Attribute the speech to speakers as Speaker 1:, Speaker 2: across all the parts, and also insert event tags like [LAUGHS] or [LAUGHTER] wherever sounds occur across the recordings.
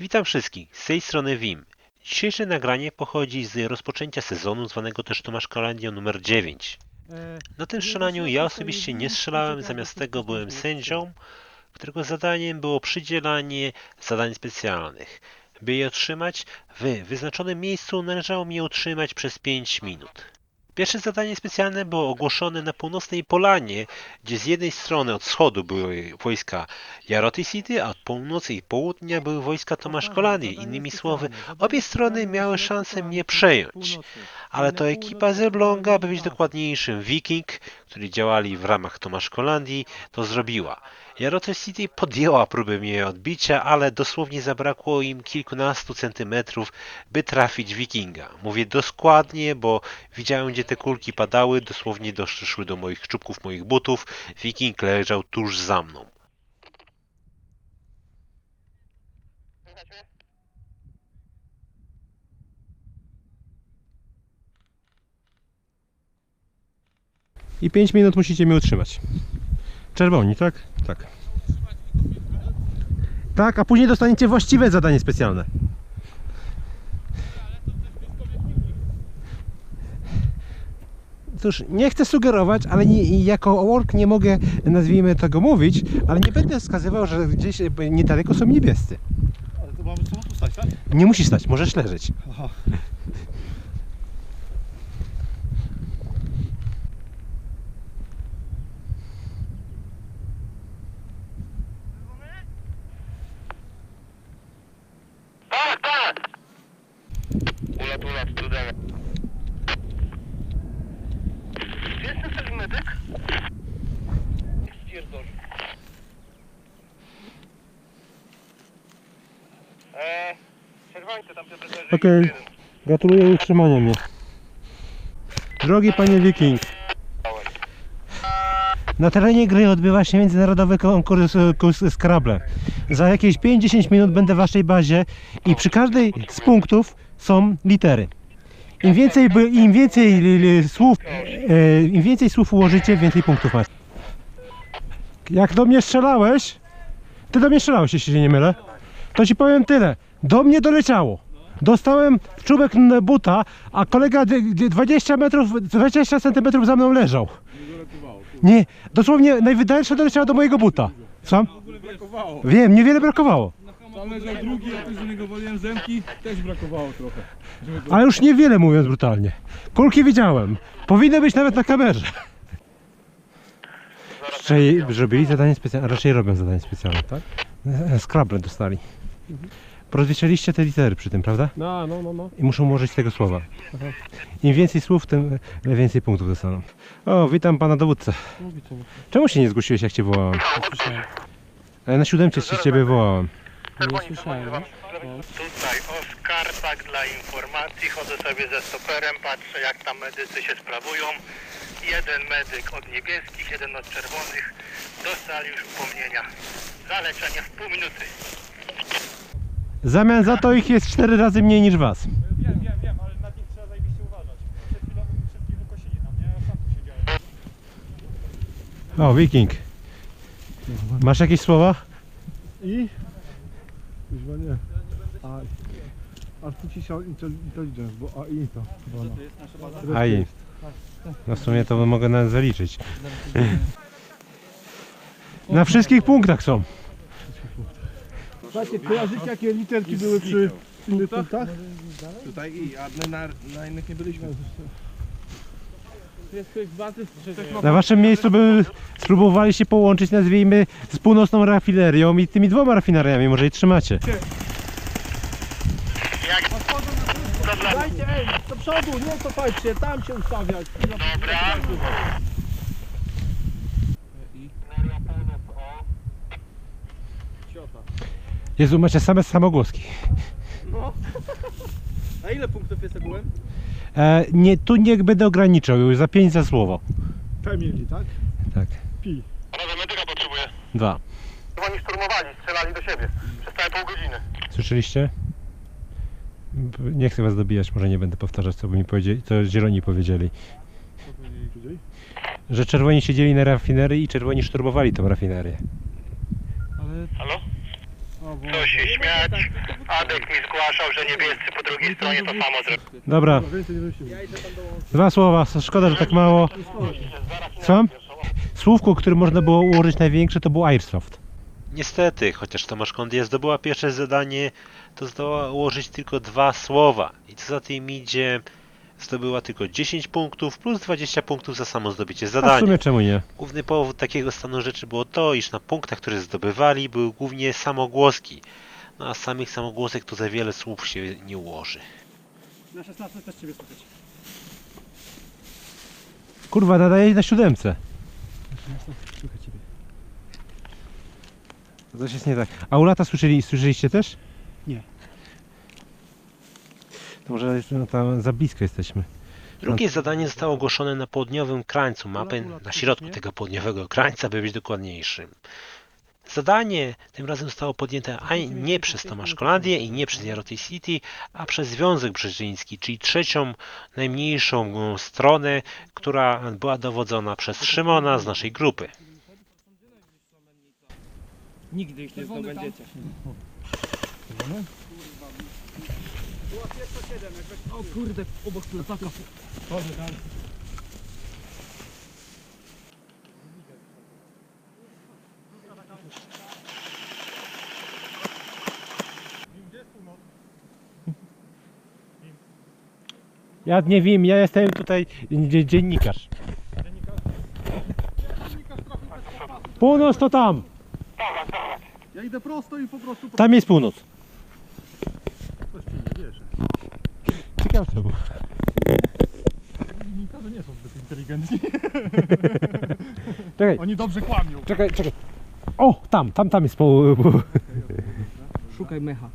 Speaker 1: Witam wszystkich, z tej strony Wim. Dzisiejsze nagranie pochodzi z rozpoczęcia sezonu zwanego też Tomaszkolandią numer 9. Na tym strzelaniu ja osobiście nie strzelałem, zamiast tego byłem sędzią, którego zadaniem było przydzielanie zadań specjalnych. By je otrzymać, w wyznaczonym miejscu należało mi je utrzymać przez 5 minut. Pierwsze zadanie specjalne było ogłoszone na północnej Polanie, gdzie z jednej strony od wschodu były wojska Jaroty City, a od północy i południa były wojska Tomaszkolanii. Innymi słowy, obie strony miały szansę mnie przejąć. Ale to ekipa z Elbląga, by być dokładniejszym Viking, którzy działali w ramach Tomaszkolandii, to zrobiła. Jarote City podjęła próbę mnie odbicia, ale dosłownie zabrakło im kilkunastu centymetrów, by trafić Wikinga. Mówię dokładnie, bo widziałem, gdzie te kulki padały, dosłownie doszły do moich czubków, moich butów. Wiking leżał tuż za mną.
Speaker 2: I 5 minut musicie mnie utrzymać. Czerwoni, tak? Tak. Tak, a później dostaniecie właściwe zadanie specjalne. Cóż, nie chcę sugerować, ale nie, jako work nie mogę, nazwijmy tego, mówić, ale nie będę wskazywał, że gdzieś e, niedaleko są niebiescy.
Speaker 3: Ale to mamy co tu stać, tak?
Speaker 2: Nie musisz stać, możesz leżeć.
Speaker 3: Aha.
Speaker 4: Tak, tak! Ulat, ulat, student. Jest ten coś medyk? Stwierdzony. Eee, tam.
Speaker 2: Okej. Gratuluję utrzymania mnie. Drogi panie Wiking, na terenie gry odbywa się międzynarodowy konkurs e, Scrabble. Za jakieś 5-10 minut będę w waszej bazie i przy każdej z punktów są litery. Im więcej, im więcej li- słów, e, im więcej słów ułożycie, więcej punktów macie. Jak do mnie strzelałeś, ty do mnie strzelałeś, jeśli się nie mylę, to ci powiem tyle. Do mnie doleciało. Dostałem w czubek buta, a kolega d- d- 20 metrów, 20 centymetrów za mną leżał. Nie, dosłownie najwydalsze doleciało do mojego buta. Sam? Wiem, niewiele brakowało.
Speaker 3: Tam leżał drugi, ja też z niego waliłem zemki, też brakowało trochę.
Speaker 2: Ale już niewiele mówiąc brutalnie. Kulki widziałem. Powinny być nawet na kamerze. Raczej zrobili zadanie specjalne, raczej robią zadanie specjalne, tak? E, Scrabble Rozliczyliście te litery przy tym, prawda?
Speaker 3: No, no, no, no.
Speaker 2: I muszą ułożyć tego słowa. Im więcej słów, tym więcej punktów dostaną. O, witam pana dowódcę. Czemu się nie zgłosiłeś, jak cię wołałem? E, Na siódemcie się ciebie wołałem.
Speaker 3: Nie słyszałem, no.
Speaker 4: Tutaj Oskar, tak dla informacji, chodzę sobie ze stoperem, patrzę jak tam medycy się sprawują. Jeden medyk od niebieskich, jeden od czerwonych. Dostali już upomnienia. Zaleczenie w pół minuty.
Speaker 2: W zamian za to ich jest cztery razy mniej niż was.
Speaker 3: Wiem, wiem, wiem, ale na nich trzeba zajebiście uważać. Przed chwilą wszystkich wykosili tam, nie? Ja sam tu siedziałem.
Speaker 2: O, Wiking. Masz jakieś słowa?
Speaker 3: I? Chyba nie. A, artificial intelligence, bo AI to chyba no.
Speaker 2: Aj. No w sumie to mogę nawet zaliczyć. [LAUGHS] Na wszystkich punktach są.
Speaker 3: Słuchajcie, kojarzycie jakie literki były przy innych punktach?
Speaker 5: Tutaj i a my na, na innych nie byliśmy.
Speaker 2: Na waszym miejscu by spróbowali się połączyć, nazwijmy, z północną rafinerią i tymi dwoma rafineriami, może i trzymacie.
Speaker 3: Dajcie, ej, do przodu, nie cofajcie, tam się ustawiać.
Speaker 4: Dobra.
Speaker 2: Jezu, macie same samogłoski.
Speaker 5: A ile punktów jest ogółem?
Speaker 2: E, nie, tu nie będę ograniczał, już za pięć za słowo.
Speaker 3: P mieli, tak?
Speaker 2: Tak,
Speaker 3: Pi.
Speaker 4: Panowie, medyka potrzebuję.
Speaker 2: dwa.
Speaker 4: Oni szturmowali, strzelali do siebie. Przez całe pół godziny.
Speaker 2: Słyszeliście? Nie chcę was dobijać, może nie będę powtarzać, co by mi powiedzieli, co zieloni powiedzieli.
Speaker 3: Co powiedzieli?
Speaker 2: Że czerwoni siedzieli na rafinerii i czerwoni szturmowali tą rafinerię.
Speaker 3: Ale
Speaker 4: Halo? Co się śmiać. Adek mi zgłaszał, że niebiescy po drugiej stronie to samo zrobili.
Speaker 2: Dobra. Dwa słowa, szkoda, że tak mało. Co? Słówko, które można było ułożyć największe, to był Airsoft.
Speaker 1: Niestety, chociaż Tomasz Kondia zdobyła pierwsze zadanie, to zdołała ułożyć tylko dwa słowa. I co za tym idzie, zdobyła tylko 10 punktów plus 20 punktów za samo zdobycie
Speaker 2: A w
Speaker 1: zadania.
Speaker 2: sumie czemu nie?
Speaker 1: Główny powód takiego stanu rzeczy było to, iż na punktach, które zdobywali, były głównie samogłoski. No a samych samogłosek to za wiele słów się nie ułoży.
Speaker 3: Na 16 też ciebie słychać.
Speaker 2: Kurwa, nadaje na siódemce.
Speaker 3: Słychać ciebie.
Speaker 2: To Coś jest nie tak. A u lata słyszeli, słyszeliście też?
Speaker 3: Nie.
Speaker 2: To może jest, no, tam za blisko jesteśmy.
Speaker 1: Drugie zadanie zostało ogłoszone na południowym krańcu mapy, na środku tego południowego krańca, by być dokładniejszym. Zadanie tym razem zostało podjęte a nie przez Tomaszkolandię i nie przez Jaroty City, a przez Związek Brzeżyński, czyli trzecią, najmniejszą stronę, która była dowodzona przez Szymona z naszej grupy.
Speaker 5: Nigdy ich nie zdobędziecie. O kurde, obok plecaka.
Speaker 2: Ja nie wiem, ja jestem tutaj dzie- dziennikarz. Północ to tam!
Speaker 3: Ja idę prosto i po prostu...
Speaker 2: Tam jest północ.
Speaker 3: Coś ci nie wierzę.
Speaker 2: Czemu.
Speaker 3: Dziennikarze nie są zbyt inteligentni.
Speaker 2: Czekaj,
Speaker 3: Oni dobrze kłamią.
Speaker 2: czekaj, czekaj. O, tam, tam, tam jest pół.
Speaker 5: Szukaj mecha.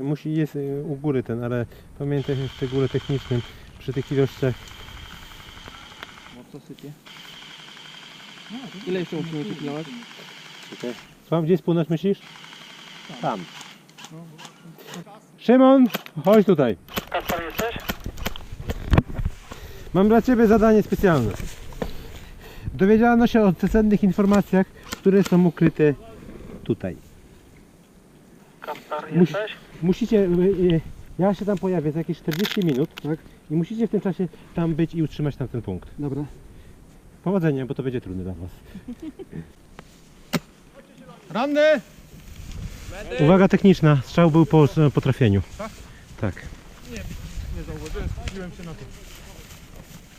Speaker 2: Musi jest y, u góry ten, ale pamiętaj w szczególe technicznym przy tych ilościach.
Speaker 5: Mocno sypie. Ile jeszcze musimy przypilnować?
Speaker 2: Słucham, gdzie jest północ myślisz? Tam. Szymon, chodź tutaj.
Speaker 4: Kaspar jesteś?
Speaker 2: Mam dla Ciebie zadanie specjalne. Dowiedziano się o cennych informacjach, które są ukryte tutaj.
Speaker 4: Kaspar
Speaker 2: Musi-
Speaker 4: jesteś?
Speaker 2: Musicie, y, y, ja się tam pojawię za jakieś 40 minut, tak? I musicie w tym czasie tam być i utrzymać tam ten punkt.
Speaker 5: Dobra.
Speaker 2: Powodzenia, bo to będzie trudne dla Was.
Speaker 3: Ranny!
Speaker 2: Uwaga techniczna, strzał był po, po trafieniu. Tak.
Speaker 3: Nie zauważyłem, skupiłem się na tym.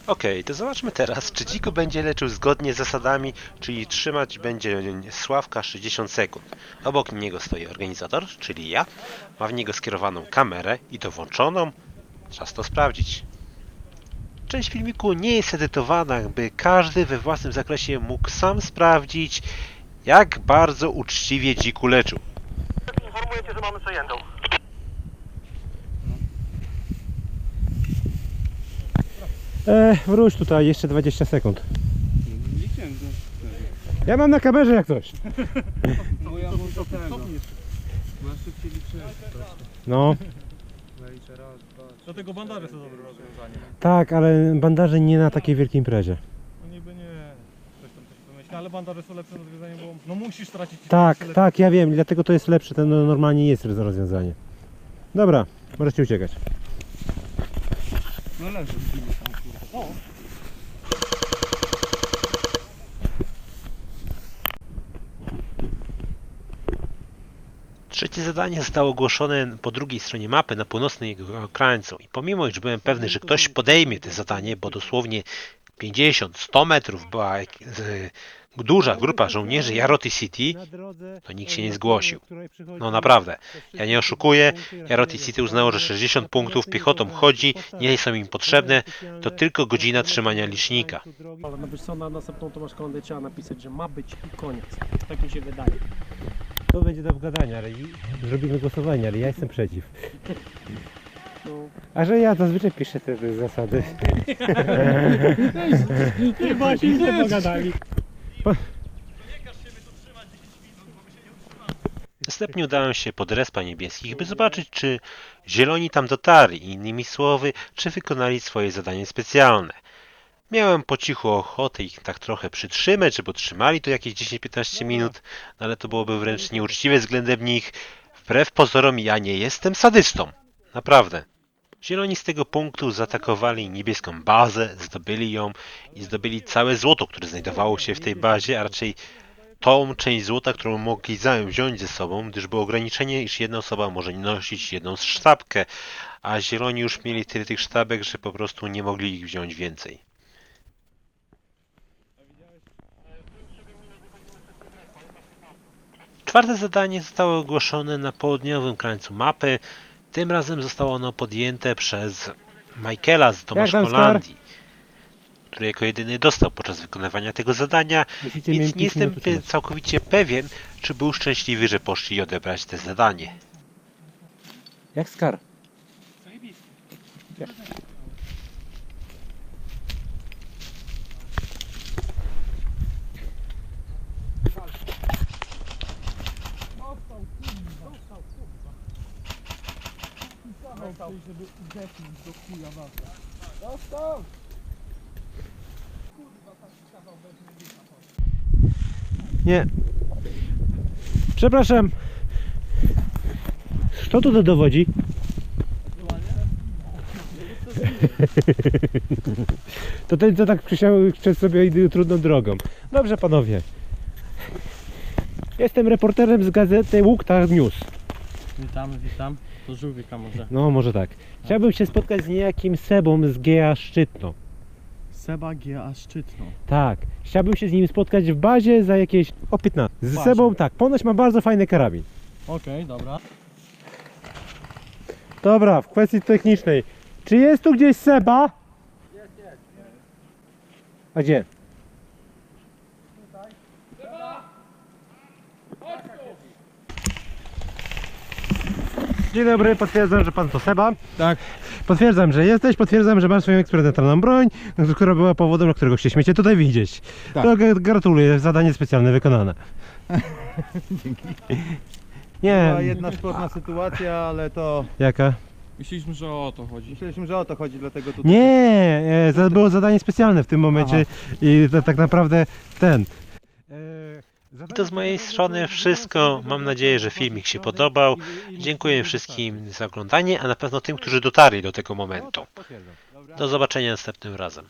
Speaker 1: Okej, to zobaczmy teraz, czy Dziko będzie leczył zgodnie z zasadami, czyli trzymać będzie Sławka 60 sekund. Obok niego stoi organizator, czyli ja. Ma w niego skierowaną kamerę i to włączoną. Czas to sprawdzić. Część filmiku nie jest edytowana, by każdy we własnym zakresie mógł sam sprawdzić, jak bardzo uczciwie Dziku leczył.
Speaker 4: Informuję cię, że mamy przejętą.
Speaker 2: E, wróć tutaj, jeszcze 20 sekund. Ja mam na kamerze jak coś.
Speaker 5: Bo ja muszę tego. Bo ja szybciej.
Speaker 2: No.
Speaker 3: Dlatego bandaże są dobre rozwiązanie.
Speaker 2: tak, ale bandaże nie na takiej wielkiej imprezie.
Speaker 3: No niby nie. Ktoś tam coś wymyśli, ale bandaże są lepsze rozwiązanie, bo no musisz tracić...
Speaker 2: Tak, tak, ja wiem, dlatego to jest lepsze, to no- normalnie jest rozwiązanie. Dobra, możecie uciekać.
Speaker 5: No leży.
Speaker 1: Trzecie zadanie zostało ogłoszone po drugiej stronie mapy, na północnej jego krańcu. I pomimo, iż byłem pewny, że ktoś podejmie to zadanie, bo dosłownie 50-100 metrów była z- duża grupa żołnierzy Jaroty City,
Speaker 2: to
Speaker 1: nikt się nie zgłosił. No naprawdę, ja nie oszukuję. Jaroty City uznało, że 60 punktów piechotą chodzi, nie są im potrzebne, to tylko godzina trzymania licznika.
Speaker 6: Ale no wiesz co, na następną Tomasz Kondę trzeba napisać, że ma być i koniec. Tak mi się wydaje.
Speaker 2: To będzie do wgadania, ale zrobimy głosowanie, ale ja jestem przeciw.
Speaker 6: No.
Speaker 2: A że ja zazwyczaj piszę te, te zasady.
Speaker 6: Chyba się nie
Speaker 1: Następnie udałem się pod respa niebieskich, by zobaczyć, czy zieloni tam dotarli, innymi słowy, czy wykonali swoje zadanie specjalne. Miałem po cichu ochotę ich tak trochę przytrzymać, żeby otrzymali to jakieś 10-15 minut, no ale to byłoby wręcz nieuczciwe względem nich, Wbrew pozorom ja nie jestem sadystą. Naprawdę. Zieloni z tego punktu zaatakowali niebieską bazę, zdobyli ją i zdobyli całe złoto, które znajdowało się w tej bazie, a raczej tą część złota, którą mogli wziąć ze sobą, gdyż było ograniczenie, iż jedna osoba może nosić jedną sztabkę, a zieloni już mieli tyle tych sztabek, że po prostu nie mogli ich wziąć więcej. Czwarte zadanie zostało ogłoszone na południowym krańcu mapy. Tym razem zostało ono podjęte przez Michaela z? Tomaszkolandii, który jako jedyny dostał podczas wykonywania tego zadania,
Speaker 2: Musicie
Speaker 1: więc nie jestem całkowicie pewien, czy był szczęśliwy, że poszli odebrać te zadanie.
Speaker 2: Jak skar? Nie. Przepraszam. Kto tu to dowodzi? [LAUGHS] To ten, co tak przysiał przez sobie idzie trudną drogą. Dobrze, panowie. Jestem reporterem z gazety Łukta News.
Speaker 5: Witam, witam. To żółwika może.
Speaker 2: No, może tak. Chciałbym się spotkać z niejakim Sebą z GA Szczytno.
Speaker 5: Seba G.A. Szczytno.
Speaker 2: Tak. Chciałbym się z nim spotkać w bazie za jakieś... o 15. Z
Speaker 5: Bazie.
Speaker 2: Sebą, tak. Ponoć ma bardzo fajny karabin.
Speaker 5: Okej, dobra.
Speaker 2: Dobra, w kwestii technicznej. Czy jest tu gdzieś Seba? Jest, jest. A gdzie? Dzień dobry, potwierdzam, że pan to Seba.
Speaker 5: Tak.
Speaker 2: Potwierdzam, że jesteś, potwierdzam, że masz swoją eksperymentalną broń, która była powodem, dla którego się śmiecie tutaj widzieć.
Speaker 5: Tak.
Speaker 2: To gratuluję, zadanie specjalne wykonane. [LAUGHS] Nie,
Speaker 7: Była jedna sporna sytuacja, ale to
Speaker 2: jaka?
Speaker 5: Myśleliśmy, że o to chodzi.
Speaker 7: myśleliśmy, że o to chodzi, dlatego tutaj.
Speaker 2: Nie, e, za- było zadanie specjalne w tym momencie i to, tak naprawdę ten.
Speaker 1: I to z mojej strony wszystko. Mam nadzieję, że filmik się podobał. Dziękuję wszystkim za oglądanie, a na pewno tym, którzy dotarli do tego momentu. Do zobaczenia następnym razem.